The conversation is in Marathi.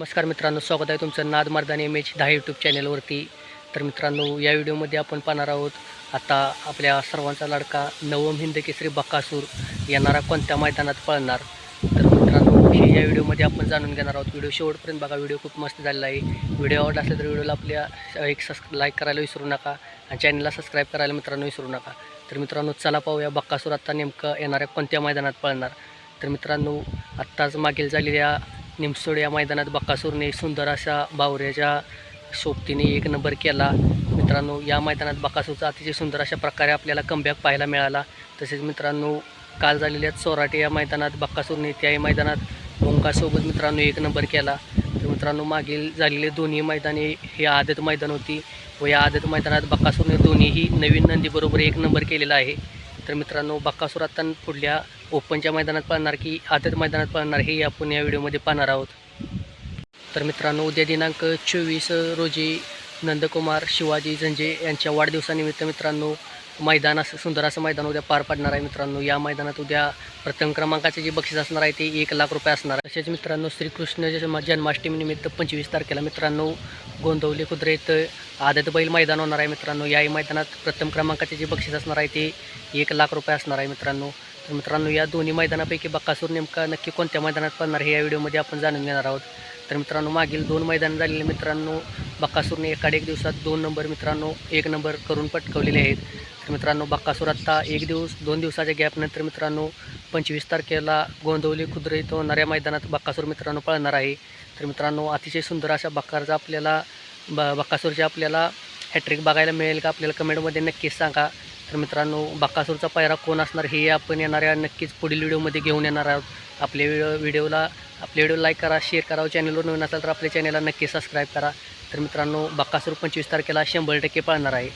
नमस्कार मित्रांनो स्वागत आहे तुमचं नाद मर्दानी एम एच दहा यूट्यूब चॅनलवरती तर मित्रांनो या व्हिडिओमध्ये आपण पाहणार आहोत आता आपल्या सर्वांचा लाडका नवम हिंद केसरी बक्कासूर येणारा कोणत्या मैदानात पळणार? तर मित्रांनो हे या व्हिडिओमध्ये आपण जाणून घेणार आहोत. व्हिडिओ शेवटपर्यंत बघा व्हिडिओ खूप मस्त झालेला आहे. व्हिडिओ आवडला असेल तर व्हिडिओला आपल्या एक सस लाईक करायला विसरू नका आणि चॅनलला सबस्क्राईब करायला मित्रांनो विसरू नका. तर मित्रांनो चला पाहूया बक्कासूर आत्ता नेमकं येणाऱ्या कोणत्या मैदानात पळणार? तर मित्रांनो आत्ताच मागील झालेल्या निमसोड या मैदानात बकासूरने सुंदर अशा बावऱ्याच्या सोबतीने एक नंबर केला. मित्रांनो या मैदानात बकासूरचा अतिशय सुंदर अशा प्रकारे आपल्याला कमबॅक पाहायला मिळाला. तसेच मित्रांनो काल झालेल्या चोराटे या मैदानात बक्कासूरने त्याही मैदानात ओंकासोबत मित्रांनो एक नंबर केला. तर मित्रांनो मागील झालेले दोन्ही मैदाने हे आदत मैदान होती व या आदत मैदानात बक्कासूरने दोन्हीही नवीन नंदीबरोबर एक नंबर केलेला आहे. तर मित्रांनो बक्कासूर आता पुढल्या ओपनच्या मैदानात पाहणार की आदत मैदानात पाहणार हे आपण या व्हिडिओमध्ये पाहणार आहोत. तर मित्रांनो उद्या दिनांक चोवीस रोजी नंदकुमार शिवाजी झंजे यांच्या वाढदिवसानिमित्त मित्रांनो मैदान असं सुंदर असं मैदान उद्या पार पडणार आहे मित्रांनो. या मैदानात उद्या प्रथम क्रमांकाचे जे बक्षीस असणार आहे ते एक लाख रुपये असणार तसेच मित्रांनो श्रीकृष्ण जन्म जन्माष्टमीनिमित्त पंचवीस तारखेला मित्रांनो गोंदवली कुद्रेत आदत बैल मैदान होणार आहे मित्रांनो. याही मैदानात प्रथम क्रमांकाचे जे बक्षीस असणार आहे ते एक लाख रुपये असणार आहे मित्रांनो. तर मित्रांनो या दोन्ही मैदानापैकी बक्कासूर नेमका नक्की कोणत्या मैदानात पडणार हे या व्हिडिओमध्ये आपण जाणून घेणार आहोत. तर मित्रांनो मागील दोन मैदान झालेले मित्रांनो बक्कासूरने एकाड एक दिवसात दोन नंबर मित्रांनो एक नंबर करून पटकवलेले आहेत. तर मित्रांनो बक्कासूर आत्ता एक दिवस दोन दिवसाच्या गॅपनंतर मित्रांनो पंचवीस तारखेला गोंदवली खुद्र इथं होणाऱ्या मैदानात बक्कासूर मित्रांनो पळणार आहे. तर मित्रांनो अतिशय सुंदर अशा बक्कारचा आपल्याला ब बक्कासूरच्या आपल्याला हॅट्रिक बघायला मिळेल का? आपल्याला कमेंटमध्ये नक्कीच सांगा. तर मित्रांनो बक्कासूरचा पायरा कोण असणार हे आपण येणाऱ्या नक्कीच पुढील व्हिडिओमध्ये घेऊन येणार आहोत. आपल्या व्हिडिओ व्हिडिओला आपल्या व्हिडिओ लाईक करा शेअर करा. चॅनलवर नवीन असाल तर आपल्या चॅनलला नक्की सबस्क्राईब करा. तर मित्रांनो बक्कासूर पंचवीस तारखेला शंभर टक्के पाळणार आहे.